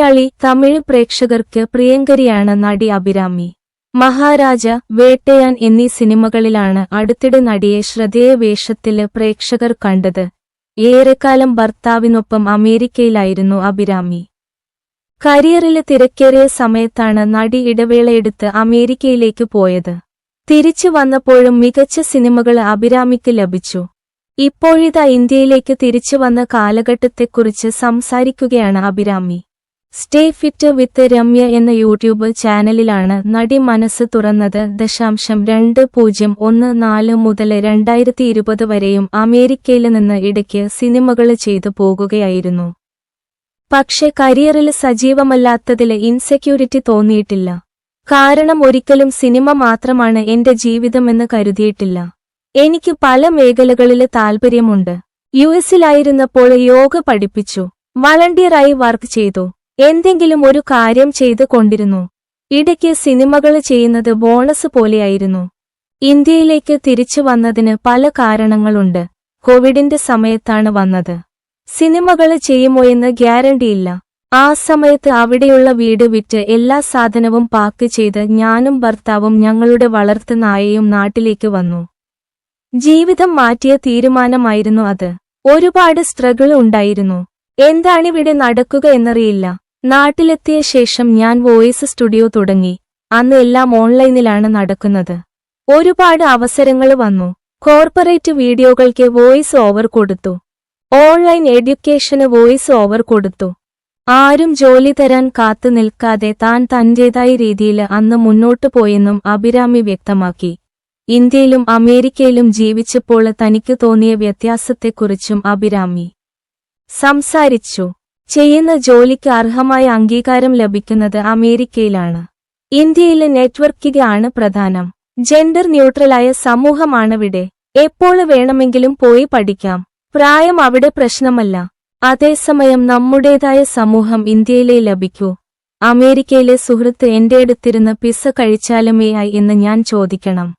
മലയാളി തമിഴ് പ്രേക്ഷകർക്ക് പ്രിയങ്കരിയാണ് നടി അഭിരാമി. മഹാരാജ വേട്ടയാൻ എന്നീ സിനിമകളിലാണ് അടുത്തിടെ നടിയെ ശ്രദ്ധേയ വേഷത്തിൽ പ്രേക്ഷകർ കണ്ടത്. ഏറെക്കാലം ഭർത്താവിനൊപ്പം അമേരിക്കയിലായിരുന്നു അഭിരാമി. കരിയറിൽ തിരക്കേറിയ സമയത്താണ് നടി ഇടവേളയെടുത്ത് അമേരിക്കയിലേക്ക് പോയത്. തിരിച്ചു വന്നപ്പോഴും മികച്ച സിനിമകൾ അഭിരാമിക്ക് ലഭിച്ചു. ഇപ്പോഴിതാ ഇന്ത്യയിലേക്ക് തിരിച്ചു വന്ന കാലഘട്ടത്തെക്കുറിച്ച് സംസാരിക്കുകയാണ് Abhirami. Stay fit with Ramya എന്ന യൂട്യൂബ് ചാനലിലാണ് നടി മനസ്സ് തുറന്നത്. ദശാംശം രണ്ട് പൂജ്യം ഒന്ന് നാല് മുതൽ രണ്ടായിരത്തി ഇരുപത് വരെയും അമേരിക്കയിൽ നിന്ന് ഇടയ്ക്ക് സിനിമകൾ ചെയ്തു പോകുകയായിരുന്നു. പക്ഷെ കരിയറിൽ സജീവമല്ലാത്തതിൽ ഇൻസെക്യൂരിറ്റി തോന്നിയിട്ടില്ല. കാരണം ഒരിക്കലും സിനിമ മാത്രമാണ് എന്റെ ജീവിതമെന്ന് കരുതിയിട്ടില്ല. എനിക്ക് പല മേഖലകളിൽ താൽപ്പര്യമുണ്ട് യു എസിലായിരുന്നപ്പോൾ യോഗ പഠിപ്പിച്ചു. വളണ്ടിയറായി വർക്ക് ചെയ്തു. എന്തെങ്കിലും ഒരു കാര്യം ചെയ്തു കൊണ്ടിരുന്നു. ഇടയ്ക്ക് സിനിമകൾ ചെയ്യുന്നത് ബോണസ് പോലെയായിരുന്നു. ഇന്ത്യയിലേക്ക് തിരിച്ചു വന്നതിന് പല കാരണങ്ങളുണ്ട്. കോവിഡിന്റെ സമയത്താണ് വന്നത്. സിനിമകൾ ചെയ്യുമോ എന്ന് ഗ്യാരണ്ടിയില്ല ആ സമയത്ത് അവിടെയുള്ള വീട് വിറ്റ് എല്ലാ സാധനവും പാക്ക് ചെയ്ത് ഞാനും ഭർത്താവും ഞങ്ങളുടെ വളർത്തു നായയും നാട്ടിലേക്ക് വന്നു. ജീവിതം മാറ്റിയ തീരുമാനമായിരുന്നു അത്. ഒരുപാട് സ്ട്രഗിൾ ഉണ്ടായിരുന്നു. എന്താണിവിടെ നടക്കുക എന്നറിയില്ല. നാട്ടിലെത്തിയ ശേഷം ഞാൻ വോയിസ് സ്റ്റുഡിയോ തുടങ്ങി. അന്ന് എല്ലാം ഓൺലൈനിലാണ് നടക്കുന്നത്. ഒരുപാട് അവസരങ്ങൾ വന്നു. കോർപ്പറേറ്റ് വീഡിയോകൾക്ക് വോയിസ് ഓവർ കൊടുത്തു. ഓൺലൈൻ എഡ്യൂക്കേഷന് വോയിസ് ഓവർ കൊടുത്തു. ആരും ജോലി തരാൻ കാത്തു നിൽക്കാതെ താൻ തന്റേതായ രീതിയിൽ അന്ന് മുന്നോട്ടു പോയെന്നും അഭിരാമി വ്യക്തമാക്കി. ഇന്ത്യയിലും അമേരിക്കയിലും ജീവിച്ചപ്പോൾ തനിക്ക് തോന്നിയ വ്യത്യാസത്തെക്കുറിച്ചും അഭിരാമി സംസാരിച്ചു. ചെയ്യുന്ന ജോലിക്ക് അർഹമായ അംഗീകാരം ലഭിക്കുന്നത് അമേരിക്കയിലാണ്. ഇന്ത്യയിലെ നെറ്റ്വർക്കിംഗ് ആണ് പ്രധാനം. ജെൻഡർ ന്യൂട്രലായ സമൂഹമാണവിടെ. എപ്പോൾ വേണമെങ്കിലും പോയി പഠിക്കാം. പ്രായം അവിടെ പ്രശ്നമല്ല. അതേസമയം നമ്മുടേതായ സമൂഹം ഇന്ത്യയിലെ ലഭിക്കൂ. അമേരിക്കയിലെ സുഹൃത്ത് എന്റെ അടുത്തിരുന്ന് പിസ്സ കഴിച്ചാലുമേയായി എന്ന് ഞാൻ ചോദിക്കണം.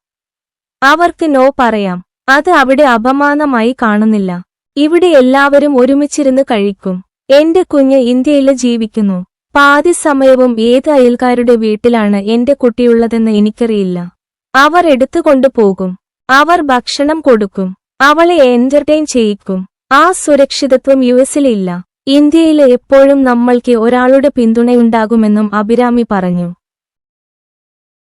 അവർക്ക് നോ പറയാം. അത് അവിടെ അപമാനമായി കാണുന്നില്ല. ഇവിടെ എല്ലാവരും ഒരുമിച്ചിരുന്ന് കഴിക്കും. എന്റെ കുഞ്ഞ് ഇന്ത്യയിൽ ജീവിക്കുന്നു. പാതി സമയവും ഏത് അയൽക്കാരുടെ വീട്ടിലാണ് എന്റെ കുട്ടിയുള്ളതെന്ന് എനിക്കറിയില്ല. അവർ എടുത്തുകൊണ്ടു പോകും. അവർ ഭക്ഷണം കൊടുക്കും. അവളെ എന്റർടൈൻ ചെയ്യിക്കും. ആ സുരക്ഷിതത്വം യു എസിലില്ല ഇന്ത്യയിൽ എപ്പോഴും നമ്മൾക്ക് ഒരാളുടെ പിന്തുണയുണ്ടാകുമെന്നും അഭിരാമി പറഞ്ഞു.